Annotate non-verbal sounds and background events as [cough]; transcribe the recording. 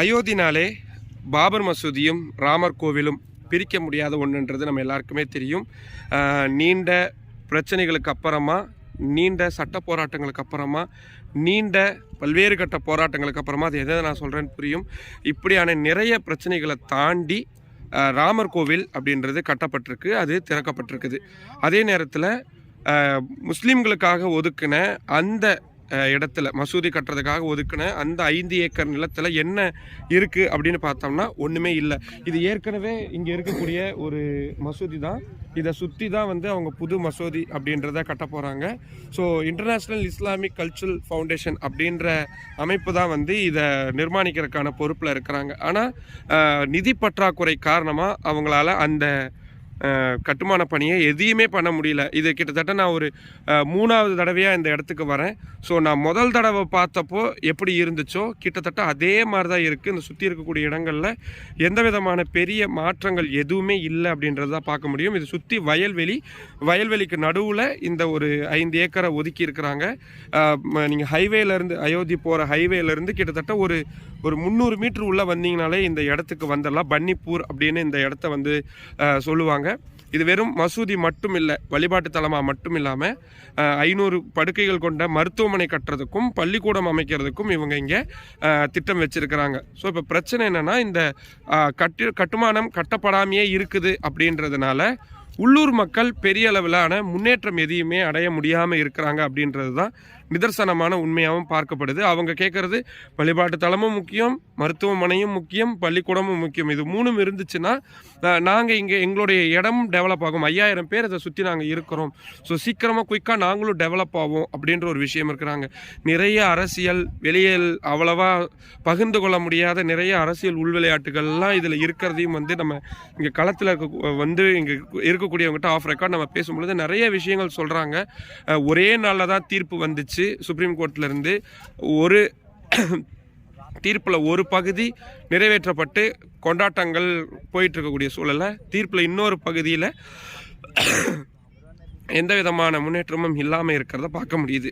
அயோத்தினாலே பாபர் மசூதியும் ராமர் கோவிலும் பிரிக்க முடியாத ஒன்றுன்றது நம்ம எல்லாருக்குமே தெரியும். நீண்ட பிரச்சனைகளுக்கு அப்புறமா நீண்ட சட்ட போராட்டங்களுக்கு அப்புறமா நீண்ட பல்வேறு கட்ட போராட்டங்களுக்கு அப்புறமா அது எதை நான் சொல்கிறேன்னு புரியும். இப்படியான நிறைய பிரச்சனைகளை தாண்டி ராமர் கோவில் அப்படின்றது கட்டப்பட்டிருக்கு அது திறக்கப்பட்டிருக்குது. அதே நேரத்தில் முஸ்லீம்களுக்காக ஒதுக்கின அந்த இடத்துல மசூதி கட்டுறதுக்காக ஒதுக்கின அந்த ஐந்து ஏக்கர் நிலத்தில் என்ன இருக்குது அப்படின்னு பார்த்தோம்னா ஒன்றுமே இல்லை. இது ஏற்கனவே இங்கே இருக்கக்கூடிய ஒரு மசூதி தான். இதை சுற்றி தான் வந்து அவங்க புது மசூதி அப்படின்றத கட்ட போகிறாங்க so international Islamic cultural foundation அப்படின்ற அமைப்பு தான் வந்து இதை நிர்மாணிக்கிறதுக்கான பொறுப்பில் இருக்கிறாங்க. ஆனால் நிதி பற்றாக்குறை காரணமாக அவங்களால அந்த கட்டுமான பணியை எதையுமே பண்ண முடியல. இது கிட்டத்தட்ட நான் ஒரு மூணாவது தடவையாக இந்த இடத்துக்கு வரேன். ஸோ நான் முதல் தடவை பார்த்தப்போ எப்படி இருந்துச்சோ கிட்டத்தட்ட அதே மாதிரி தான் இருக்குது இந்த சுற்றி இருக்கக்கூடிய இடங்களில் எந்த விதமான பெரிய மாற்றங்கள் எதுவுமே இல்லை அப்படின்றது தான் பார்க்க முடியும். இது சுற்றி வயல்வெளி வயல்வெளிக்கு நடுவில் இந்த ஒரு ஐந்து ஏக்கரை ஒதுக்கி இருக்கிறாங்க. நீங்கள் ஹைவேலேருந்து அயோத்தி போகிற ஹைவேலேருந்து கிட்டத்தட்ட ஒரு ஒரு முந்நூறு மீட்டர் உள்ளே வந்தீங்கனாலே இந்த இடத்துக்கு வந்துடலாம். பன்னிப்பூர் அப்படின்னு இந்த இடத்த வந்து சொல்லுவாங்க. இது வெறும் மசூதி மட்டும் இல்லை வழிபாட்டு தலமாக மட்டும் இல்லாமல் ஐநூறு படுக்கைகள் கொண்ட மருத்துவமனை கட்டுறதுக்கும் பள்ளிக்கூடம் அமைக்கிறதுக்கும் இவங்க இங்கே திட்டம் வச்சிருக்கிறாங்க. ஸோ இப்போ பிரச்சனை என்னென்னா இந்த கட்டு கட்டுமானம் கட்டப்படாமையே இருக்குது அப்படின்றதுனால உள்ளூர் மக்கள் பெரிய அளவிலான முன்னேற்றம் எதையுமே அடைய முடியாமல் இருக்கிறாங்க அப்படின்றது தான் நிதர்சனமான உண்மையாகவும் பார்க்கப்படுது. அவங்க கேட்குறது வழிபாட்டு தலமும் முக்கியம் மருத்துவமனையும் முக்கியம் பள்ளிக்கூடமும் முக்கியம். இது மூணும் இருந்துச்சுன்னா நாங்கள் இங்கே எங்களுடைய இடம் டெவலப் ஆகும். ஐயாயிரம் பேர் இதை சுற்றி நாங்கள் இருக்கிறோம். ஸோ சீக்கிரமாக குயிக்காக நாங்களும் டெவலப் ஆகும் அப்படின்ற ஒரு விஷயம் இருக்கிறாங்க. நிறைய அரசியல் வெளியில் அவ்வளவா பகிர்ந்து கொள்ள முடியாத நிறைய அரசியல் உள்விளையாட்டுகள்லாம் இதில் இருக்கிறதையும் வந்து நம்ம இங்கே களத்தில் இருக்க வந்து இங்கே இருக்க இருக்கக்கூடியவங்ககிட்ட ஆஃப் ரெக்கார்ட் நம்ம பேசும்பொழுது நிறைய விஷயங்கள் சொல்கிறாங்க ஒரே நாளில் தான் தீர்ப்பு வந்துச்சு. சுப்ரீம் கோர்ட்லேருந்து ஒரு [clears throat] தீர்ப்பில் ஒரு பகுதி நிறைவேற்றப்பட்டு கொண்டாட்டங்கள் போயிட்டு இருக்கக்கூடிய சூழலில் தீர்ப்பில் இன்னொரு பகுதியில் [clears throat] எந்த விதமான முன்னேற்றமும் இல்லாமல் இருக்கிறத பார்க்க முடியுது.